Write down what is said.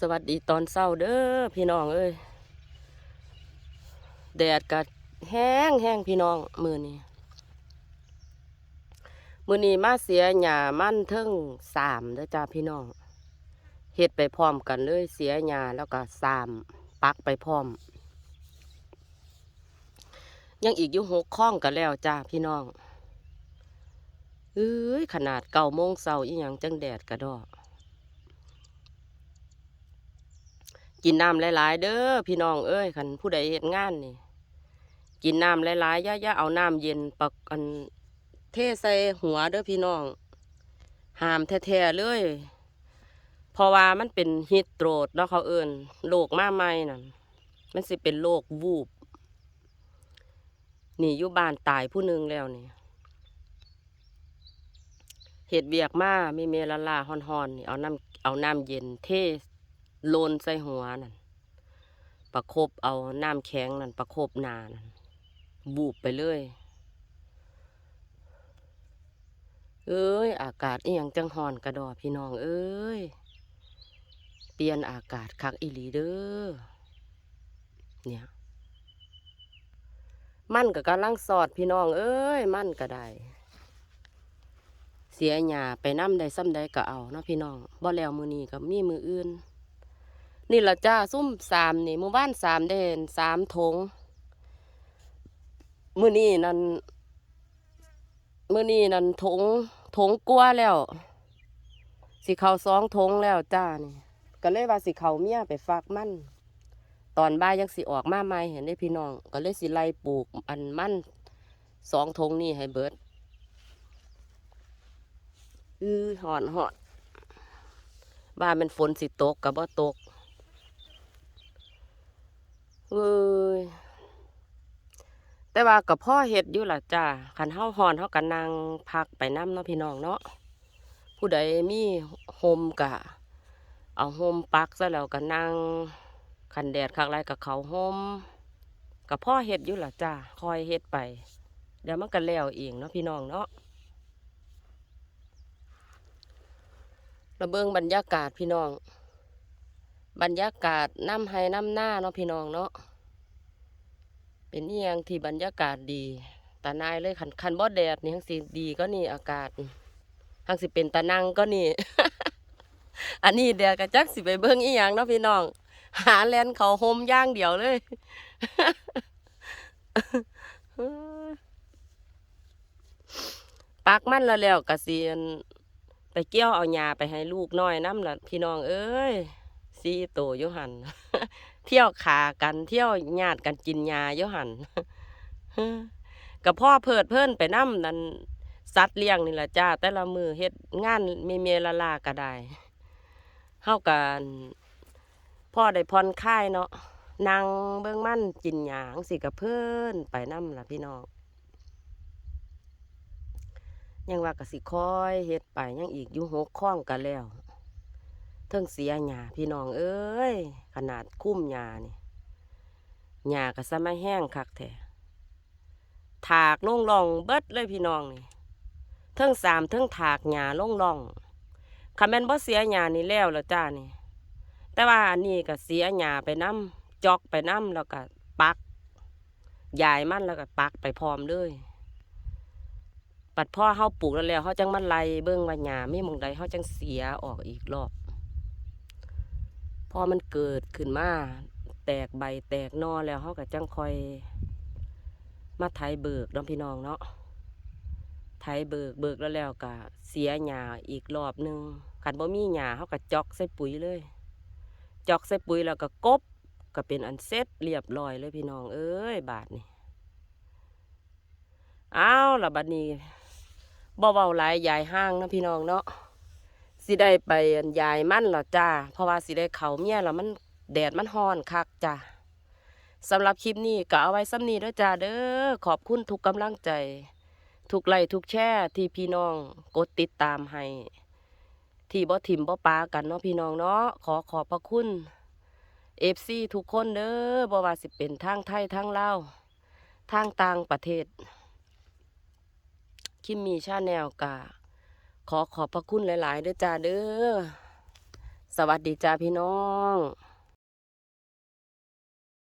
สวัสดีตอนเช้าเด้อพี่น้องเอ้ยแดดกัดแห้งแห้งพี่น้องมือนี้มือนี้มาเสียหญ้ามันเทิงสามเด้อจ้าพี่น้องเฮ็ดไปพร้อมกันเลยเสียหญ้าแล้วก็สามปักไปพร้อม ยังอีกอยู่หกข้องกันแล้วจ้าพี่น้องเอ้ยขนาดเก้าโมงเช้าอีหยังจังแดดกระดอก กินน้ำหลายๆ เด้อพี่น้องเอ้ยคันผู้ใดเฮ็ดงานนี่ กินน้ำหลายๆย่าย่าเอาน้ำเย็นปักอันเทใส่หัวเด้อพี่น้องห้ามแท้ๆเลยเพราะว่ามันเป็นฮีตโตรดเนาะเขาเอิ้นโรคมาใหม่นั่นมันสิเป็นโรควูบนี่อยู่บ้านตายผู้นึงแล้วนี่เห็ดเบียกมามีเมลาลาฮอนๆนี่เอาน้ำเอาน้ำเย็นเท โลนใส่หัวนั่นประคบเอาน้ำแข็งนั่นประคบนานั่นบูบไปเลย เอ้ย อากาศอียังจังหอนกระดอพี่น้อง เอ้ย เปลี่ยนอากาศคักอีหลีเด้อเนี่ยมันก็กำลังสอดพี่น้อง เอ้ย มันก็ได้ เสียหยาไปน้ำใดซ้ำใดก็เอาเนาะพี่น้องบ่แล้วมือนี้ก็มีมืออื่น นี่ละจ้าซุ่มสามนี่หมู่บ้านสามเดนสามถงมือนี้นั่นมือนี้นั่นถงถงกลัวแล้ว สิเขาสองถงแล้วจ้านี่ก็เลยว่าสิเขาเมียไปฝากมั่นตอนบ่ายยังสิออกมาใหม่เห็นได้พี่น้อง ก็เลยสิไล่ปลูกอันมั่นสองถงนี่ให้เบิดอือหอนหอนบ้านเป็นฝนสิตกกับบ่ตก เว้ยแต่ว่ากับพ่อเฮ็ดอยู่ล่ะจ้าคันเฮาฮอนเฮาก็นั่งพักไปน้ำเนาะพี่น้องเนาะผู้ใดมีโฮมกะ เอาโฮมปักซะแล้วก็นั่งคันแดดคักไรกับเขาโฮมกับพ่อเฮ็ดอยู่ล่ะจ้าคอยเฮ็ดไป เดี๋ยวมันก็แล้วเองเนาะพี่น้องเนาะระเบิงบรรยากาศพี่น้อง บรรยากาศน้ำไห้น้ำหน้าเนาะพี่น้องเนาะเป็นเอียงที่บรรยากาศดีตานายเลยขันคันบ่แดดนี่ทั้งสิดีก็นี่อากาศทั้งสิเป็นตานังก็นี่ อันนี้แดดกระจักสิไปเบิ่งอีหยังเนาะพี่น้อง หาแลนเขาโฮมย่างเดียวเลยปักมันแล้วแล้วกะเสียนไปเกี่ยวเอาหญ้าไปให้ลูกน้อยน้ำละพี่น้องเอ้ย ซีโตยหัน เที่ยวขากันเที่ยวญาติกันกินยาอยู่หันกับพ่อเพิดเพิ่นไปน้ำนั่นสัตว์เลี้ยงนี่แหละจ้า แต่ละมือเฮ็ดงานมีเมลาลาก็ได้เฮากันพ่อได้ผ่อนคลายเนาะนั่งเบิ่งมั่นกินหยางสิกับเพิ่นไปน้ำล่ะพี่น้องยังว่าก็สิคอยเฮ็ดไปยังอีกอยู่หกข้องกันแล้ว เทิงเสียหญ้าพี่น้องเอ้ย ขนาดคุ้มหญ้านี่หญ้าก็สมัยแห้งคักแท้ถากลงล่องเบิดเลยพี่น้องนี่เทิงสามเทิงถากหญ้าลงล่องคำแม่นบ่เสียหญ้านี่แล้วแล้วจ้านี่ แต่ว่าอันนี้ก็เสียหญ้าไปน้ำจอกไปน้ำแล้วก็ปักยายมันแล้วก็ปักไปพร้อมเลยปัดพ่อเฮาปลูกแล้วแล้วเฮาจังมันไล่เบิ่งว่าหญ้ามีหม่องใดเฮาจังเสียออกอีกรอบ อมันเกิดขึ้นมาแตกใบแตกนอแล้วเขาก็จังคอย มาไถเบิกน้องพี่น้องเนาะไถเบิกเบิกแล้วแล้วก็เสียหญ้าอีกรอบหนึ่งขันบ่มีหญ้าเขาก็จอกใส่ปุ๋ยเลย จอกใส่ปุ๋ยแล้วก็กบก็เป็นอันเสร็จเรียบร้อยเลยพี่น้อง เอ้ยบาทนี่อ้าวละบัดนี้บ่เว้าหลายยายห้างนะพี่น้องเนาะ สิได้ไปยายมันหรอจ้า เพราะว่าสิได้เขาเมียแล้วมันแดดมันฮ้อนคักจ้าสำหรับคลิปนี้ก็เอาไว้ซ้ำนี้ด้อจ้าเด้อขอบคุณทุกกำลังใจ ทุกไลค์ทุกแชร์ที่พี่น้องกดติดตามให้ ที่บ่ถิ่มบ่ปากันเนาะพี่น้องเนาะขอขอบพระคุณเอฟซีทุกคนเด้อบ่ว่าสิเป็นทางไทยทางลาวทางต่างประเทศ คิมมีชาแนลกา ขอขอบพระคุณหลายๆเด้อจ้าเด้อ สวัสดีจ้าพี่น้อง